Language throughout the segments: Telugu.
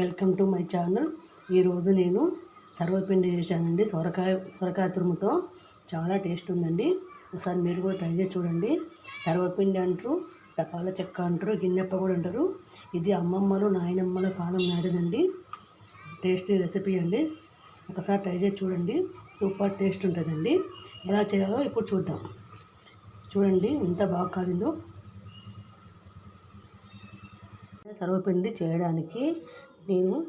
Welcome to my channel. ఈరోజు నేను సర్వపిండి చేశానండి. సొరకాయ సొరకాయ తురుముతో చాలా టేస్ట్ ఉందండి. ఒకసారి మీరు కూడా ట్రై చేసి చూడండి. సర్వపిండి అంటారు రకాల చెక్క అంటారు గిన్నెప్ప కూడా అంటారు. ఇది అమ్మమ్మలు నాయనమ్మల కాలం నాటిదండి. టేస్టీ రెసిపీ అండి. ఒకసారి ట్రై చేసి చూడండి. సూపర్ టేస్ట్ ఉంటుందండి. ఎలా చేయాలో ఇప్పుడు చూద్దాం. చూడండి ఎంత బాగా కాలిందో. సర్వపిండి చేయడానికి నేను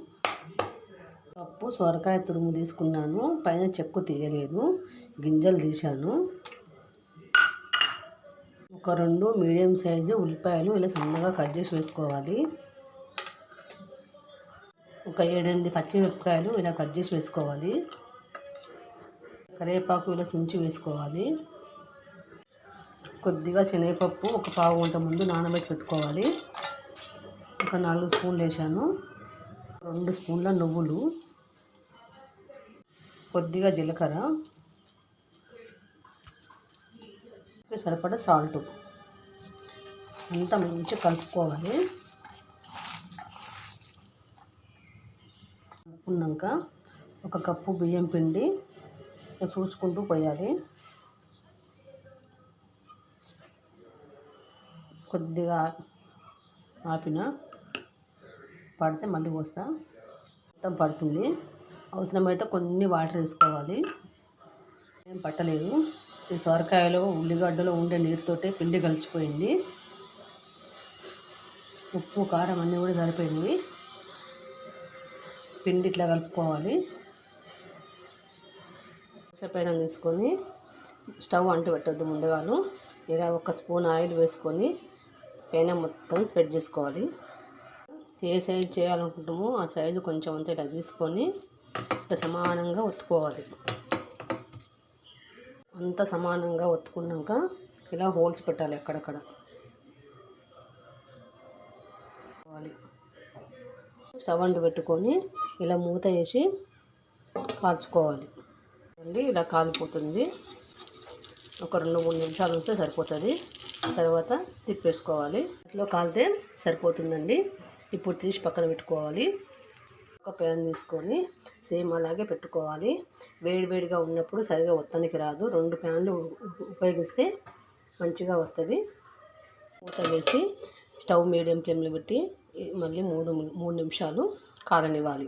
పప్పు సొరకాయ తురుము తీసుకున్నాను. పైన చెక్కు తీయలేదు. గింజలు తీశాను. ఒక రెండు మీడియం సైజు ఉల్లిపాయలు ఇలా సన్నగా కట్ చేసి వేసుకోవాలి. ఒక ఏడెనిమిది పచ్చిమిరపకాయలు ఇలా కట్ చేసి వేసుకోవాలి. కరివేపాకు ఇలా సుంచి వేసుకోవాలి. కొద్దిగా శనగపప్పు ఒక పావు గంట ముందు నానబెట్టి పెట్టుకోవాలి. ఒక నాలుగు స్పూన్లు వేసాను రెండు స్పూన్ల నువ్వులు కొద్దిగా జీలకర్ర సరిపడా సాల్ట్ అంతా మంచిగా కలుపుకోవాలి. కలుపుకున్నాక ఒక కప్పు బియ్యం పిండి చూసుకుంటూ పోయాలి. కొద్దిగా ఆపిన పడితే మళ్ళీ పోస్తా. మొత్తం పడుతుంది. అవసరమైతే కొన్ని వాటర్ వేసుకోవాలి. ఏం పట్టలేదు. ఈ సొరకాయలో ఉల్లిగడ్డలో ఉండే నీరుతోటే పిండి కలిసిపోయింది. ఉప్పు కారం అన్నీ కూడా సరిపోయినవి. పిండి ఇట్లా కలుపుకోవాలి. పైన తీసుకొని స్టవ్ అంటు పెట్టద్దు ముందుగాను. ఇలా ఒక స్పూన్ ఆయిల్ వేసుకొని పైన మొత్తం స్ప్రెడ్ చేసుకోవాలి. ఏ సైజు చేయాలనుకుంటామో ఆ సైజు కొంచెం అంతా ఇలా తీసుకొని ఇట్లా సమానంగా ఒత్తుకోవాలి. అంత సమానంగా ఒత్తుకున్నాక ఇలా హోల్స్ పెట్టాలి అక్కడక్కడ స్టవ్ అంటు పెట్టుకొని ఇలా మూత వేసి కాల్చుకోవాలి. అండి ఇలా కాలిపోతుంది. ఒక రెండు మూడు నిమిషాలు ఉంటే సరిపోతుంది. తర్వాత తిప్పేసుకోవాలి. అట్లా కాలితే సరిపోతుందండి. ఇప్పుడు తీసి పక్కన పెట్టుకోవాలి. ఒక ప్యాన్ తీసుకొని సేమ్ అలాగే పెట్టుకోవాలి. వేడివేడిగా ఉన్నప్పుడు సరిగా ఒత్తనికి రాదు. రెండు ప్యాన్లు ఉపయోగిస్తే మంచిగా వస్తుంది. మూత వేసి స్టవ్ మీడియం ఫ్లేమ్లో పెట్టి మళ్ళీ మూడు మూడు నిమిషాలు కాలనివ్వాలి